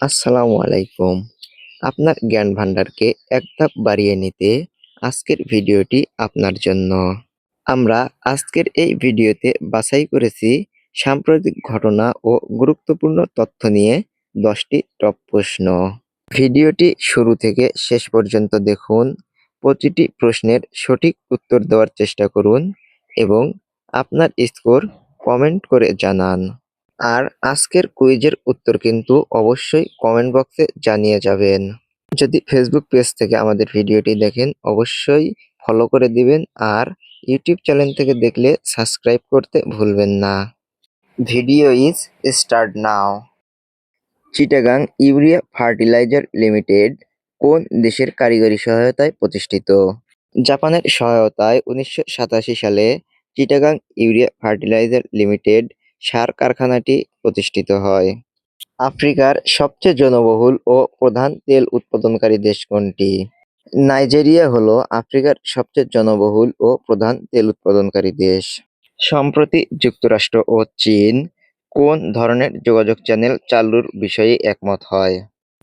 আসসালামু আলাইকুম। আপনার জ্ঞান ভান্ডারকে এক ধাপ বাড়িয়ে নিতে আজকের ভিডিওটি আপনার জন্য। আমরা আজকের এই ভিডিওতে বাছাই করেছি সাম্প্রতিক ঘটনা ও গুরুত্বপূর্ণ তথ্য নিয়ে দশটি টপ প্রশ্ন। ভিডিওটি শুরু থেকে শেষ পর্যন্ত দেখুন, প্রতিটি প্রশ্নের সঠিক উত্তর দেওয়ার চেষ্টা করুন এবং আপনার স্কোর কমেন্ট করে জানান। আর আজকের কুইজের উত্তর কিন্তু অবশ্যই কমেন্ট বক্সে জানিয়ে যাবেন। যদি ফেসবুক পেজ থেকে আমাদের ভিডিওটি দেখেন, অবশ্যই ফলো করে দিবেন আর ইউটিউব চ্যানেল থেকে দেখলে সাবস্ক্রাইব করতে ভুলবেন না। Video is start now Chittagong urea fertilizer limited কোন দেশের কারিগরি সহায়তায় প্রতিষ্ঠিত? জাপানের সহায়তায় উনিশশো সাতাশি সালে চিটাগাং ইউরিয়া ফার্টিলাইজার লিমিটেড সার কারখানাটি প্রতিষ্ঠিত হয়। আফ্রিকার সবচেয়ে জনবহুল ও প্রধান তেল উৎপাদনকারী দেশ কোনটি? নাইজেরিয়া হলো আফ্রিকার সবচেয়ে জনবহুল ও প্রধান তেল উৎপাদনকারী দেশ। সম্প্রতি যুক্তরাষ্ট্র ও চীন কোন ধরনের যোগাযোগ চ্যানেল চালুর বিষয়ে একমত হয়?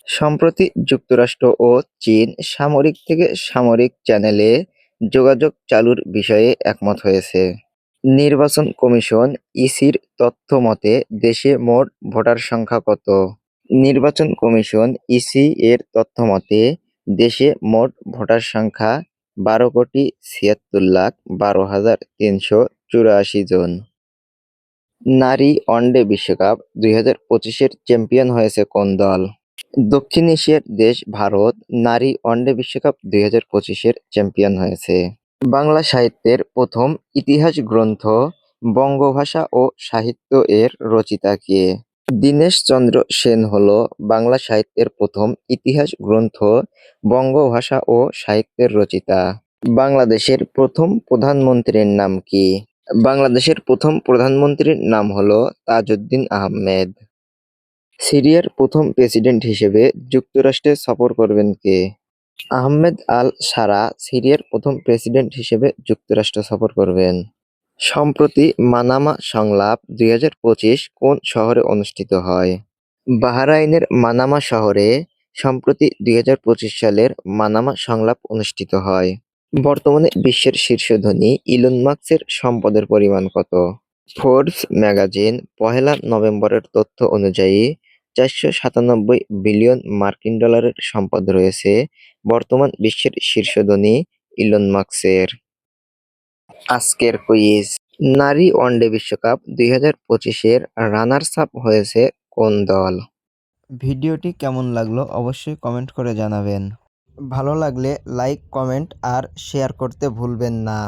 সম্প্রতি যুক্তরাষ্ট্র ও চীন সামরিক থেকে সামরিক চ্যানেলে যোগাযোগ চালুর বিষয়ে একমত হয়েছে। নির্বাচন কমিশন ইসির তথ্য মতে দেশে মোট ভোটার সংখ্যা কত? নির্বাচন কমিশন ইসি এর তথ্য মতে দেশে মোট ভোটার সংখ্যা বারো কোটি ছিয়াত্তর লাখ বারো হাজার তিনশো চুরাশি জন। নারী ওয়ানডে বিশ্বকাপ দুই হাজার পঁচিশের চ্যাম্পিয়ন হয়েছে কোন দল? দক্ষিণ এশিয়ার দেশ ভারত নারী ওয়ানডে বিশ্বকাপ দুই হাজার পঁচিশের চ্যাম্পিয়ন হয়েছে। বাংলা সাহিত্যের প্রথম ইতিহাস গ্রন্থ, বঙ্গভাষা ও সাহিত্য এর রচিতা কে? দীনেশচন্দ্র সেন হলো বাংলা সাহিত্যের প্রথম ইতিহাস গ্রন্থ, বঙ্গভাষা ও সাহিত্যের রচিতা। বাংলাদেশের প্রথম প্রধানমন্ত্রীর নাম কি? বাংলাদেশের প্রথম প্রধানমন্ত্রীর নাম হলো তাজউদ্দিন আহমেদ। সিরিয়ার প্রথম প্রেসিডেন্ট হিসেবে যুক্তরাষ্ট্রে সফর করবেন কে? আহমেদ আল সারা সিরিয়ার প্রথম প্রেসিডেন্ট হিসেবে যুক্তরাষ্ট্র সফর করবেন। সম্প্রতি মানামা সংলাপ দুই হাজার পঁচিশ কোন শহরে অনুষ্ঠিত হয়? বাহরাইনের মানামা শহরে সম্প্রতি দুই হাজার পঁচিশ সালের মানামা সংলাপ অনুষ্ঠিত হয়। বর্তমানে বিশ্বের শীর্ষ ধনী ইলন মাস্কের সম্পদের পরিমাণ কত? ফোর্বস ম্যাগাজিন পহেলা নভেম্বরের তথ্য অনুযায়ী চারশো সাতানব্বই বিলিয়ন মার্কিন ডলারের সম্পদ রয়েছে, বর্তমান বিশ্বের শীর্ষ ধনী ইলন মাস্কের। আজকের কুইজ, নারী ওয়ানডে বিশ্বকাপ দুই হাজার পঁচিশের রানার্স আপ হয়েছে কোন দল? ভিডিওটি কেমন লাগল অবশ্যই কমেন্ট করে জানাবেন। ভালো লাগলে লাইক, কমেন্ট আর শেয়ার করতে ভুলবেন না।